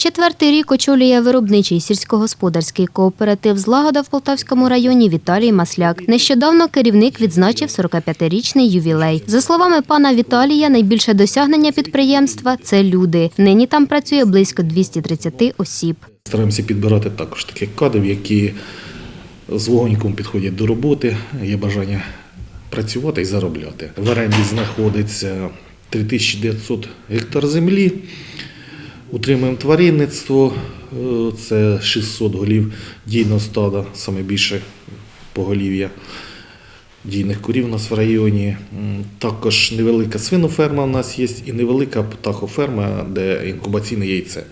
Четвертий рік очолює виробничий сільськогосподарський кооператив «Злагода» в Полтавському районі Віталій Масляк. Нещодавно керівник відзначив 45-річний ювілей. За словами пана Віталія, найбільше досягнення підприємства – це люди. Нині там працює близько 230 осіб. Стараємося підбирати також таких кадрів, які з вогоньком підходять до роботи, є бажання працювати і заробляти. В оренді знаходиться 3900 гектар землі. Утримуємо тваринництво, е, це 600 голів дійного стада, саме більше поголів'я дійних корів у нас в районі. Також невелика свиноферма у нас є і невелика птахоферма, де інкубаційне яйце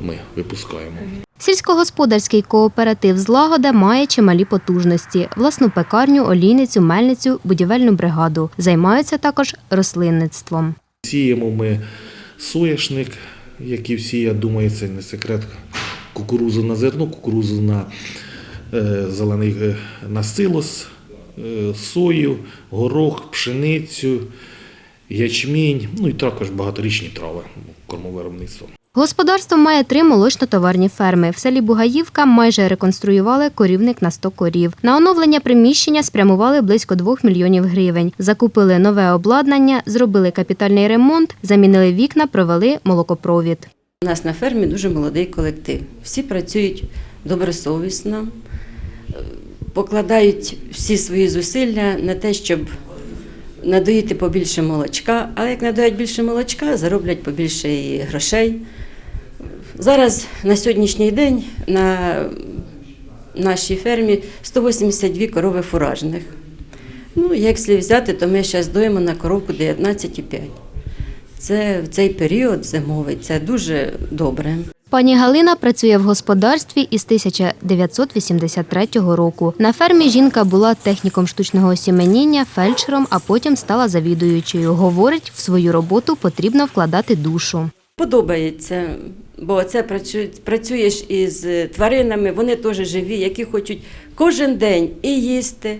ми випускаємо. Сільськогосподарський кооператив «Злагода» має чималі потужності – власну пекарню, олійницю, мельницю, будівельну бригаду. Займаються також рослинництвом. Сіємо ми соняшник, як і всі, я думаю, це не секрет. Кукурузу на зерно, кукурузу на е, зелений е, на силос, е, сою, горох, пшеницю, ячмінь, ну і також багаторічні трави кормовиробництво. Господарство має три молочно-товарні ферми. В селі Бугаївка майже реконструювали корівник на 100 корів. На оновлення приміщення спрямували близько 2 мільйонів гривень. Закупили нове обладнання, зробили капітальний ремонт, замінили вікна, провели молокопровід. У нас на фермі дуже молодий колектив. Всі працюють добросовісно, е, покладають всі свої зусилля на те, щоб надоїти побільше молочка. А як надають більше молочка, зароблять побільше і грошей. Зараз на сьогоднішній день на нашій фермі 182 корови фуражних. Ну, якщо взяти, то ми зараз доїмо на коровку 19,5. Це в цей період зимовий, це дуже добре. Пані Галина працює в господарстві із 1983 року. На фермі жінка була техніком штучного осіменіння, фельдшером, а потім стала завідуючою. Говорить, в свою роботу потрібно вкладати душу. Подобається, бо це працю- працюєш із тваринами, вони теж живі, які хочуть кожен день і їсти,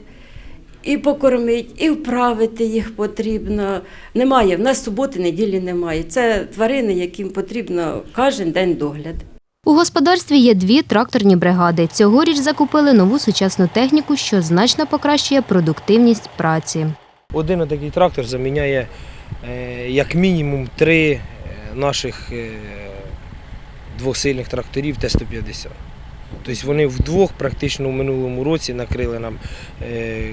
і покормити, і вправити їх потрібно. Немає, в нас суботи, неділі немає. Це тварини, яким потрібно кожен день догляд. У господарстві є дві тракторні бригади. Цьогоріч закупили нову сучасну техніку, що значно покращує продуктивність праці. Один такий трактор заміняє е, як мінімум три е, наших е, двохсильних тракторів Т-150. Тобто вони вдвох практично в минулому році накрили нам е,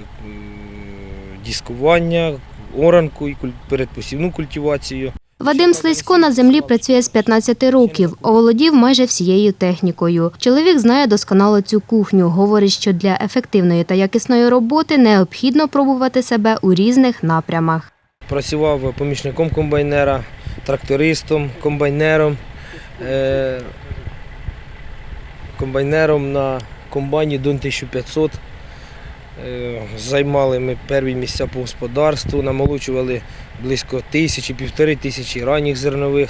дискування, оранку і передпосівну культивацію. Вадим Слизько на землі працює з 15 років, оволодів майже всією технікою. Чоловік знає досконало цю кухню. Говорить, що для ефективної та якісної роботи необхідно пробувати себе у різних напрямах. Працював помічником комбайнера, трактористом, комбайнером, е, комбайнером на комбайні Дон 1500. Е, Займали ми перві місця по господарству, намолочували близько тисячі, півтори тисячі ранніх зернових.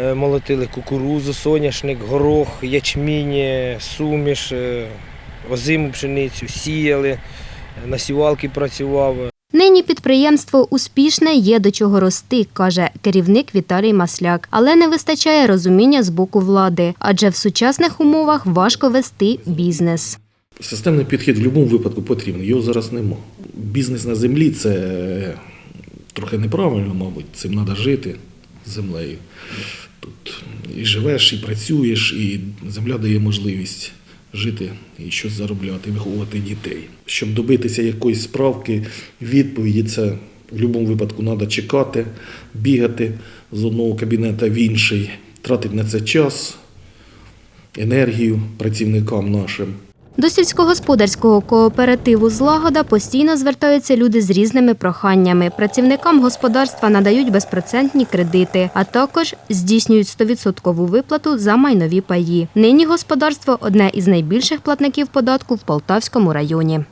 Е, Молотили кукурузу, соняшник, горох, ячмінь, е, суміш, озиму пшеницю, сіяли, е, на сівалки працював. Нині підприємство успішне, є до чого рости, каже керівник Віталій Масляк. Але не вистачає розуміння з боку влади, адже в сучасних умовах важко вести бізнес. Системний підхід в будь-якому випадку потрібен, його зараз нема. Бізнес на землі це трохи неправильно, мабуть, цим треба жити землею. Тут і живеш, і працюєш, і земля дає можливість жити і щось заробляти, виховувати дітей. Щоб добитися якоїсь справки, відповіді, це в будь-якому випадку треба чекати, бігати з одного кабінета в інший, тратити на це час, енергію працівникам нашим. До сільськогосподарського кооперативу «Злагода» постійно звертаються люди з різними проханнями. Працівникам господарства надають безпроцентні кредити, а також здійснюють 100% виплату за майнові паї. Нині господарство – одне із найбільших платників податку в Полтавському районі.